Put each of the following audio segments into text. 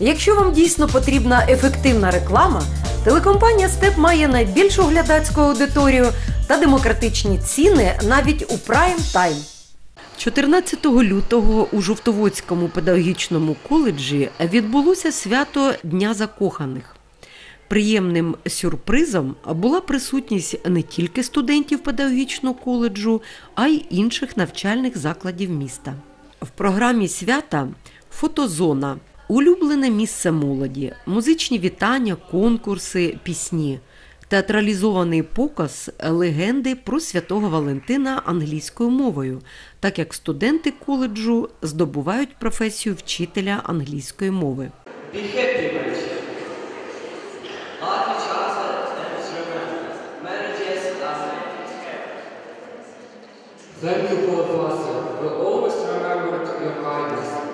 Якщо вам дійсно потрібна ефективна реклама, телекомпанія Степ має найбільшу глядацьку аудиторію та демократичні ціни навіть у прайм тайм. 14 лютого у Жовтоводському педагогічному коледжі відбулося свято Дня закоханих. Приємним сюрпризом була присутність не тільки студентів педагогічного коледжу, а й інших навчальних закладів міста. В програмі свята фотозона, улюблене місце молоді, музичні вітання, конкурси, пісні, театралізований показ легенди про святого Валентина англійською мовою, так як студенти коледжу здобувають професію вчителя англійської мови. Thank you, Professor. We'll always remember your kindness.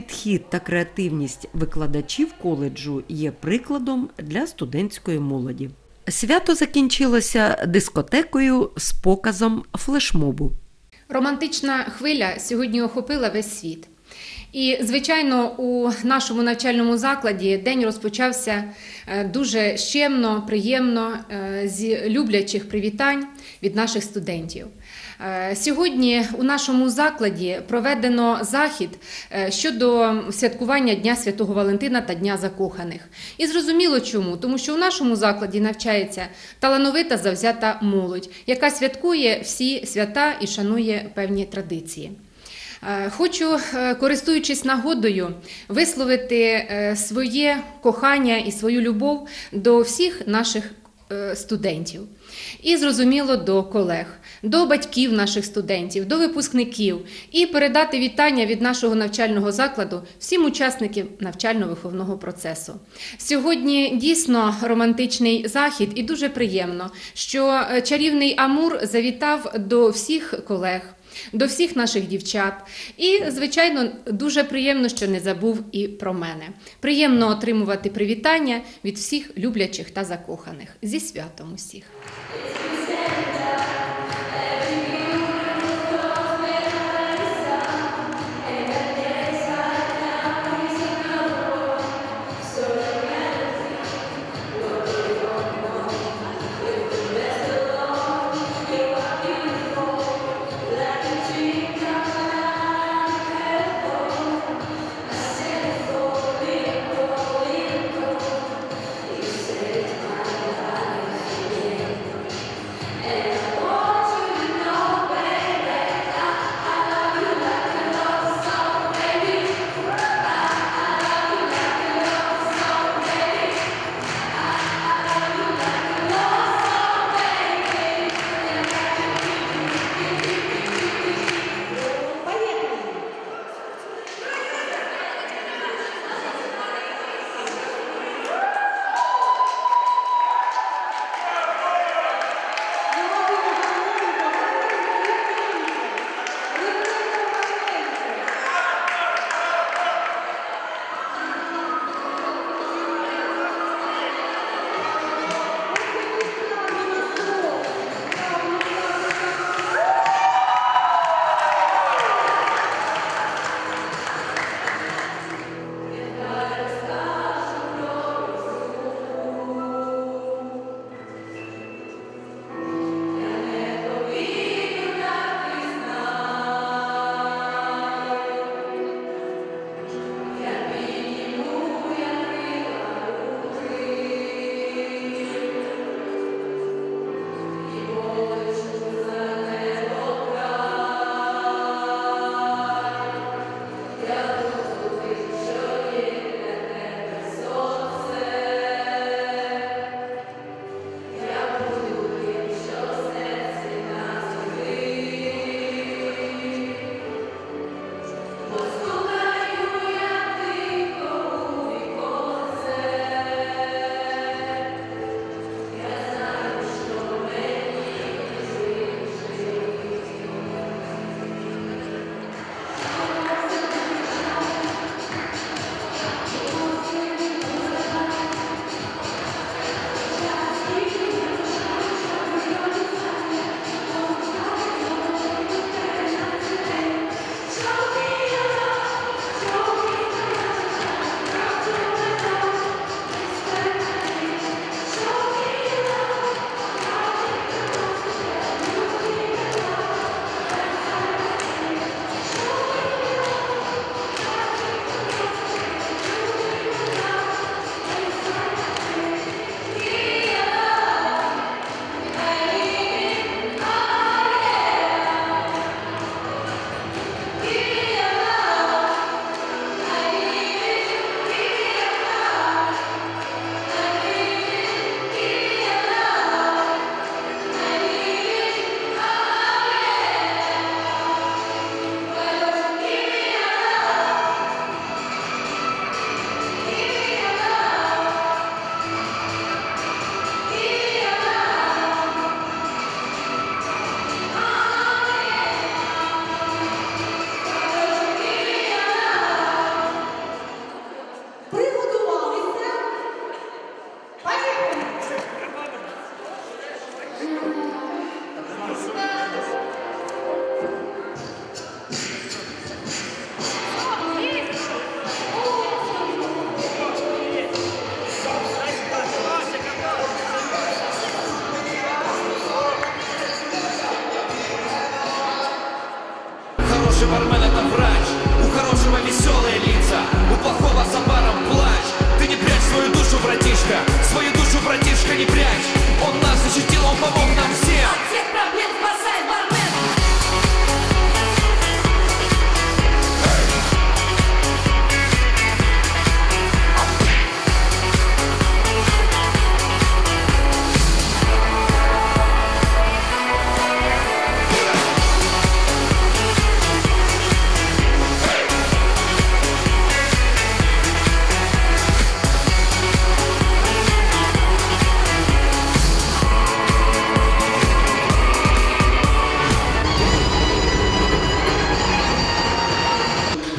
Підхід та креативність викладачів коледжу є прикладом для студентської молоді. Свято закінчилося дискотекою з показом флешмобу. Романтична хвиля сьогодні охопила весь світ. І, звичайно, у нашому навчальному закладі день розпочався е, дуже щемно, приємно, е, з люблячих привітань від наших студентів. Е, Сьогодні у нашому закладі проведено захід е, щодо святкування Дня Святого Валентина та Дня закоханих. І зрозуміло чому, тому що у нашому закладі навчається талановита завзята молодь, яка святкує всі свята і шанує певні традиції. Е, Хочу, користуючись нагодою, висловити своє кохання і свою любов до всіх наших студентів. І зрозуміло до колег, до батьків наших студентів, до випускників, і передати вітання від нашого навчального закладу всім учасникам навчально-виховного процесу. Сьогодні дійсно романтичний захід, і дуже приємно, що е, чарівний Амур завітав до всіх колег. До всіх наших дівчат. І, звичайно, дуже приємно, що не забув і про мене. Приємно отримувати привітання від всіх люблячих та закоханих. Зі святом усіх.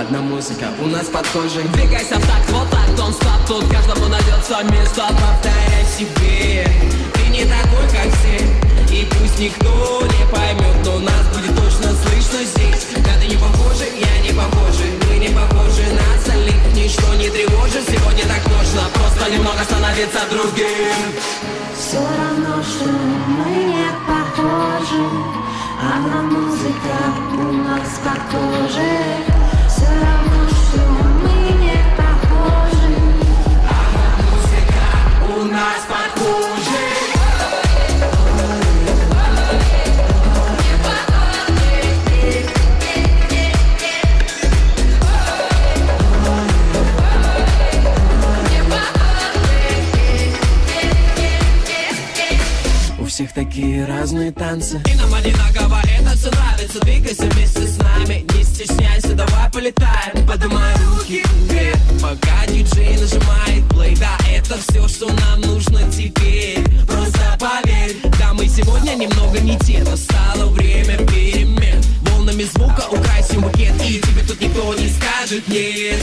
Музыка у нас подхожая Двигайся в такт, вот так, тон стоп Тут каждому найдется место, повторяй себе. Ты не такой, как все. И пусть никто не поймет Но нас будет точно слышно здесь. Да ты не похожи, я не похожи Мы не похожи на остальных. Ничто не тревожит, сегодня так можно. Просто немного становиться другим. Все равно, что мы не похожи. Одна музыка у нас похожа Все всех такие разные танцы. И нам одинаково это все нравится. Двигайся вместе с нами Не стесняйся, давай полетаем. Поднимай руки вверх Пока диджей нажимает плей. Да, это все, что нам нужно теперь. Просто поверь Да, мы сегодня немного не те Настало время перемен. Волнами звука украсим букет И тебе тут никто не скажет нет